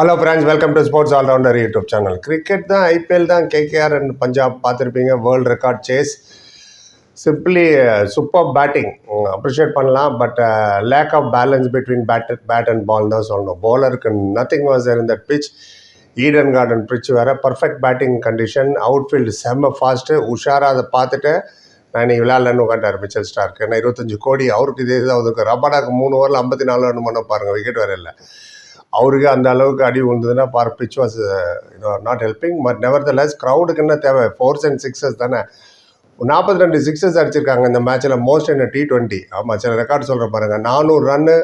Hello friends welcome to sports allrounder YouTube channel cricket தான் IPL தான் KKR and Punjab பார்த்துருப்பீங்க. World record chase simply super batting appreciate பண்ணலாம். But lack of balance between bat bat and ball தான் சொல்லணும். பவுலருக்கு nothing was in that pitch. Eden garden pitch வேறு perfect batting condition outfield செம்ம fast உஷாராக அதை பார்த்துட்டு நான் இன்னைக்கு விளையாடலன்னு உட்காண்டார் மிச்சல் ஸ்டார்க்கு ஏன்னா இருபத்தஞ்சு கோடி அவருக்கு இதே தான் ஒதுக்கு. ரபாடாக்கு மூணு ஓவரில் ஐம்பத்தி நாலு ரன் பண்ண பாருங்கள் விக்கெட் வேறு இல்லை. அவருக்கு அந்த அளவுக்கு அடி விழுந்ததுன்னா பார் pitch was not helping but nevertheless க்ரௌடுக்கு என்ன தேவை? ஃபோர்ஸ் அண்ட் சிக்ஸஸ் தானே? நாற்பத்தி ரெண்டு சிக்ஸஸ் அடிச்சிருக்காங்க இந்த மேட்ச்சில் மோஸ்ட் uh, என்ன டி டுவெண்ட்டி ஆமாம் சில ரெக்கார்டு சொல்கிற பாருங்கள் நானூறு ரன்னு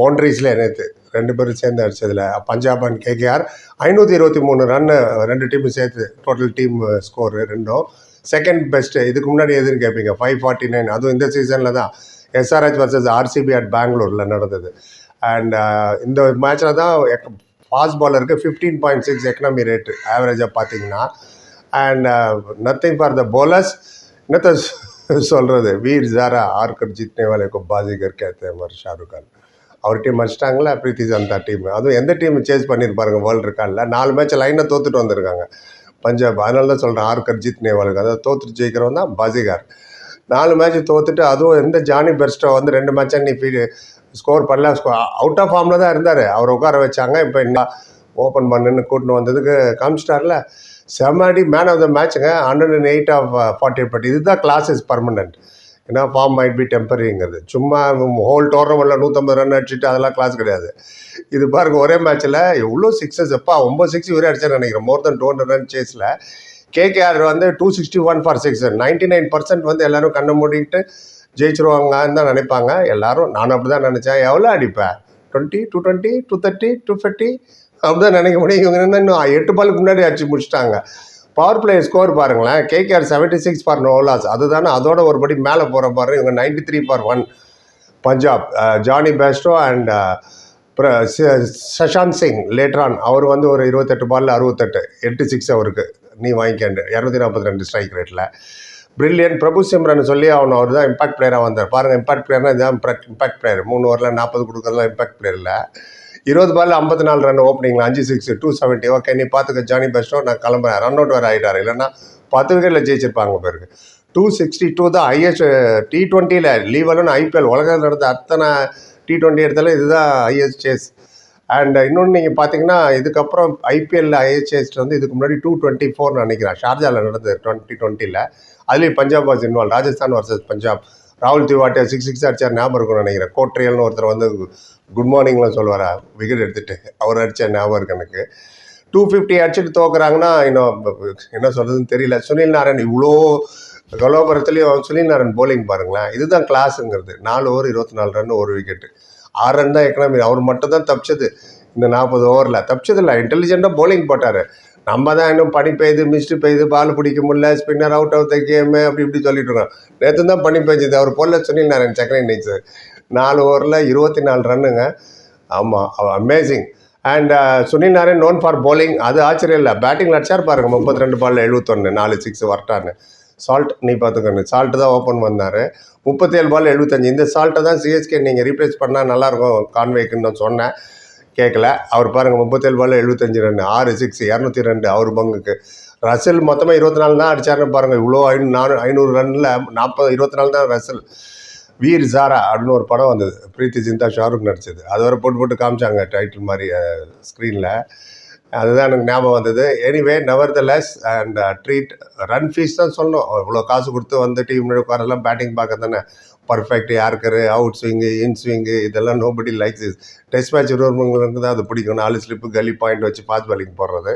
பவுண்ட்ரிஸில் நேற்று ரெண்டு பேரும் சேர்ந்து அடித்ததில் பஞ்சாப் அண்ட் கேகேஆர் ஐநூற்றி இருபத்தி மூணு ரன்னு uh, ரெண்டு டீமும் சேர்த்து டோட்டல் டீம் ஸ்கோர் ரெண்டும். செகண்ட் பெஸ்ட்டு இதுக்கு முன்னாடி எதுன்னு கேட்பீங்க ஃபைவ் ஃபார்ட்டி நைன் அதுவும் இந்த சீசனில் தான். எஸ்ஆர்ஹெச் வர்சஸ் ஆர்சிபி அட் பெங்களூரில் நடந்தது. அண்ட் uh, இந்த மேட்ச்சில் தான் fast பாலருக்கு fifteen point six economy rate ஆவரேஜாக பார்த்தீங்கன்னா. And nothing for the bowlers என்னத்த சொல்கிறது வீர் ஜாரா ஆர் கர்ஜித்னே வாலேக்கு பாஜிகர் கேத்தே மாதிரி ஷாருக் கான். அவர் டீம் அடிச்சிட்டாங்களா? பிரீத்தி ஜனதா டீம் அதுவும் எந்த டீம் சேஸ் பண்ணியிருப்பாருங்க வேர்ல்டு ரெக்கார்டில் நாலு மேட்ச் லைனாக தோத்துட்டு வந்திருக்காங்க. பஞ்சாப் அதனால தான் சொல்கிறேன் ஆர்கர் கர்ஜித் நேவாலுக்கு அதாவது தோத்துட்டு ஜெயிக்கிறவன் தான் பாஜிகார். நாலு மேட்ச் தோத்துட்டு அதுவும் எந்த ஜானி பெர்ஸ்டோ வந்து ரெண்டு மேட்சாக நீ ஃபீ ஸ்கோர் பண்ணல. அவுட் ஆஃப் ஃபார்மில் தான் இருந்தார். அவர் உட்கார வச்சாங்க. இப்போ என்ன ஓப்பன் பண்ணுன்னு கூட்டின்னு வந்ததுக்கு காமிச்சிட்டார்ல. செம்மாடி man of the மேட்ச்சுங்க hundred and eight of forty but இதுதான் கிளாஸ் இஸ் பர்மனெண்ட் ஏன்னா ஃபார்ம் மைட் பி டெம்பரரிங்கிறது சும்மா ஹோல் டோர்னமெண்ட்டில் நூற்றம்பது ரன் அடிச்சுட்டு அதெல்லாம் கிளாஸ் கிடையாது. இது பாருங்க ஒரே மேட்ச்சில் எவ்வளோ சிக்ஸஸ் எப்பா ஒம்பது சிக்ஸ் இவரே அடிச்சார் நினைக்கிறேன். More than two hundred run சேஸில் KKR வந்து two sixty one for six ninety nine percent வந்து எல்லோரும் கண்ணை மூடிக்கிட்டு ஜெயிச்சிருவாங்கன்னு தான் நினைப்பாங்க. எல்லாரும் நான் அப்படி தான் நினச்சேன். எவ்வளோ அடிப்பேன் twenty two twenty two thirty two fifty அப்படி தான் நினைக்க முடியும். இவங்க என்ன இன்னும் எட்டு பாலுக்கு முன்னாடி அடிச்சு முடிச்சிட்டாங்க. பவர் பிளே ஸ்கோர் பாருங்களேன். KKR seventy six for no loss அதுதானே அதோட ஒரு படி மேலே போகிற பாரு. இவங்க ninety three for one Punjab Jonny Bairstow and Shashank Singh லேட்ரான் அவர் வந்து ஒரு இருபத்தெட்டு பாலில் அறுபத்தெட்டு. எட்டு சிக்ஸ் அவருக்கு. நீ வாங்கிக்கண்டு. இரநூத்தி நாற்பத்தி ரெண்டு ஸ்ட்ரைக் ரேட்டில் பிரில்லியன் பிரபு சிம்ரன் சொல்லி அவன் அவர் தான் இம்பாக்ட் பிளேயராக வந்தார். பாருங்கள் இம்பாக்ட் பிளேயர்னா இதுதான் இம்பாக்ட் பிளேயர் மூணு ஓவரில் நாற்பது கொடுக்குறதுலாம் இம்பாக்ட் பிளேயர் இல்லை. இருபது பாலில் ஐம்பத்தி நாலு ரன் ஓப்பனிங்கில் அஞ்சு சிக்ஸ் டூ செவன்ட்டி ஓகே நீ பார்த்துக்க ஜானி பெஸ்ட்டோ நான் கிளம்புறேன். ரன் அவுட் வேறு ஆகிட்டார் இல்லைன்னா பத்து விக்கெட்டில் ஜெயிச்சிருப்பாங்க பேருக்கு டூ சிக்ஸ்டி டூ தான் ஹையஸ்ட் டி டுவெண்ட்டியில் லீவலும் ஐபிஎல் உலகத்தில் நடந்த அத்தனை டி ட்வெண்ட்டி எடுத்தாலும் இதுதான் ஹையஸ்ட் சேஸ் அண்ட் uh, இன்னொன்று நீங்கள் பார்த்தீங்கன்னா இதுக்கப்புறம் ஐபிஎல்ல ஹையஸ்ட் வந்து இதுக்கு முன்னாடி டூ டுவெண்ட்டி ஃபோர்னு நினைக்கிறேன். ஷார்ஜாவில் நடந்தது டுவெண்ட்டி டுவெண்ட்டியில் அதுலேயும் Punjab was involve Rajasthan versus Punjab. ராகுல் திவாட்டியா சிக்ஸ் சிக்ஸ் அடிச்சார் ஞாபகம் இருக்கும்னு நினைக்கிறேன். கோட்ரியல்னு ஒருத்தர் வந்து குட் மார்னிங்லாம் சொல்லுவார்? விக்கெட் எடுத்துகிட்டு அவர் அடித்த ஞாபகம் இருக்கு எனக்கு. டூ ஃபிஃப்டி அடிச்சுட்டு தோக்குறாங்கன்னா இன்னும் என்ன சொல்கிறதுன்னு தெரியல. சுனில் நாராயண் இவ்வளோ கலோபுரத்துலேயும் சுனில் நாராயண் போலிங் பாருங்களேன். இதுதான் கிளாஸுங்கிறது நாலு ஓவர் இருபத்தி நாலு ரன் ஒரு விக்கெட்டு ஆறு ரன் தான் எக்கனாமி அவர் மட்டும் தான் தப்பிச்சது. இந்த நாற்பது ஓவரில். தப்பிச்சது இல்லை இன்டெலிஜென்ட்டாக போலிங் போட்டார். நம்ம தான் இன்னும் பனி பெய்யுது மிஸ்டு பெய்யுது பால் பிடிக்க முடியல spinner out of the game அப்படி இப்படி சொல்லிட்டு இருக்கோம் நேற்று தான் பனி பெஞ்சது. அவர் போல சுனில் நாராயண் செகண்ட் இன்னிங்ஸு நாலு ஓவரில் இருபத்தி நாலு ரன்னுங்க ஆமாம் amazing and Sunil Narine known for bowling அது ஆச்சரியம் இல்லை. பேட்டிங் அடிச்சார் பாருங்க. முப்பத்தி ரெண்டு பாலில் எழுபத்தொன்று நாலு சிக்ஸ் வரட்டான்னு சால்ட் நீ பார்த்துக்கணும் சால்ட்டு தான் ஓப்பன் பண்ணார். முப்பத்தேழு பால் எழுபத்தஞ்சு. இந்த சால்ட்டை தான் சிஎஸ்கே நீங்கள் ரீப்ளேஸ் பண்ணால் நல்லாயிருக்கும் கான்வேக்குன்னு நான் சொன்னேன். கேட்கல அவர் பாருங்கள் முப்பத்தேழு பால் எழுபத்தஞ்சு ரன் ஆறு சிக்ஸ் இரநூத்தி ரெண்டு அவர் பங்குக்கு. ரசல் மொத்தமாக இருபத்தி நாலு தான் அடிச்சாருன்னு பாருங்கள் இவ்வளோ ஐநூறு நானூறு ஐநூறு ரனில் நாற்பது இருபத்தி நாலு தான் ரசல். வீர் ஜாரா அப்படின்னு ஒரு படம் வந்தது. பிரீத்தி ஜிந்தா ஷாருக் நடிச்சது. அது வரை போட்டு போட்டு காமிச்சாங்க டைட்டில் மாதிரி ஸ்க்ரீனில் அதுதான் எனக்கு ஞாபகம் வந்தது. Anyway nevertheless and treat run fees தான் சொல்லணும் இவ்வளோ காசு கொடுத்து வந்து டீம் முன்னாடி உட்காரெல்லாம் பேட்டிங் பார்க்க தானே? பர்ஃபெக்ட் யாருக்கரு அவுட் ஸ்விங்கு இன் ஸ்விங்கு இதெல்லாம் nobody likes is test match விரும்புறவங்களுக்கு தான் அது பிடிக்கும். நாலு ஸ்லிப்பு கலி பாயிண்ட் வச்சு ஃபாஸ்ட் பாலிங் போடுறது.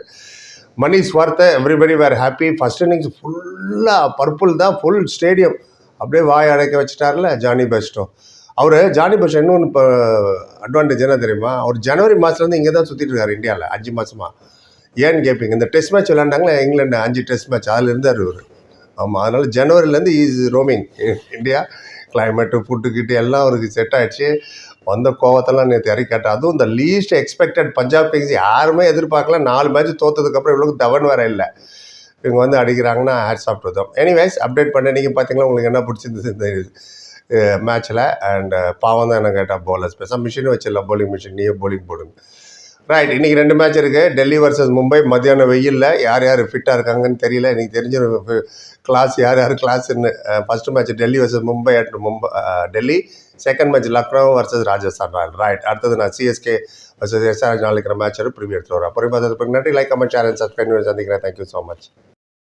மணி ஸ்வார்த்த everybody were happy first innings ஃபுல்லாக பர்பிள் தான் ஃபுல் ஸ்டேடியம் அப்படியே வாய் அடைக்க வச்சுட்டார்ல? ஜானி பெஸ்ட்டோ அவர் ஜானி பெஸ்ட் இன்னொன்று இப்போ அட்வான்டேஜ் என்ன தெரியுமா? அவர் ஜனவரி மாதத்துலேருந்து இங்கே தான் சுற்றிட்டு இருக்காரு இந்தியாவில் அஞ்சு மாதமா ஏன்னு கேட்பீங்க இந்த டெஸ்ட் மேட்ச் விளாண்டாங்களே இங்கிலாந்து அஞ்சு டெஸ்ட் மேட்ச் அதில் இருந்தார் இவர் ஆமாம் அதனால் ஜனவரிலேருந்து is roaming India. Climate food கிட்டு எல்லாம் அவருக்கு செட் ஆகிடுச்சு வந்த கோவத்தெல்லாம் நேற்று இறக்கி அதுவும் இந்த லீஸ்ட் எக்ஸ்பெக்டட் பஞ்சாப் கிங்ஸ் யாருமே எதிர்பார்க்கல. நாலு மேட்ச் தோத்ததுக்கப்புறம் இவ்வளோ தவன் வேற இல்லை. இவங்க வந்து அடிக்கிறாங்கன்னா ஹேர் சாப்பிட்டு தான் தம் எனிவேஸ் அப்டேட் பண்ண. நீங்கள் பார்த்தீங்களா உங்களுக்கு என்ன பிடிச்சிருந்தது இந்த மேட்ச்சில் அண்ட் பாவம் தான் என்ன கேட்டால் bowlers. பேசாம மிஷினும் வச்சிடலாம் போலிங் மிஷின் நீயே போலிங் போடுங்க ரைட் இன்றைக்கி ரெண்டு மேட்ச் இருக்குது டெல்லி வர்சஸ் மும்பை. மத்தியானம் வெயிலில். யார் யார் ஃபிட்டாக இருக்காங்கன்னு தெரியல. எனக்கு தெரிஞ்ச கிளாஸ் யார் யார் கிளாஸ்ன்னு first match Delhi versus Mumbai at Mumbai Delhi. Second match Lucknow versus Rajasthan royal. Right அடுத்தது நான் சிஎஸ்கே வர்சஸ் எஸ்ஆர் நாளைக்கிற மேட்ச் ப்ரிவியூ எடுத்துகிட்டு வரேன். அப்புறம் பார்த்ததுக்கு நன்றி. Like comment share and subscribe சந்திக்கிறேன். Thank you so much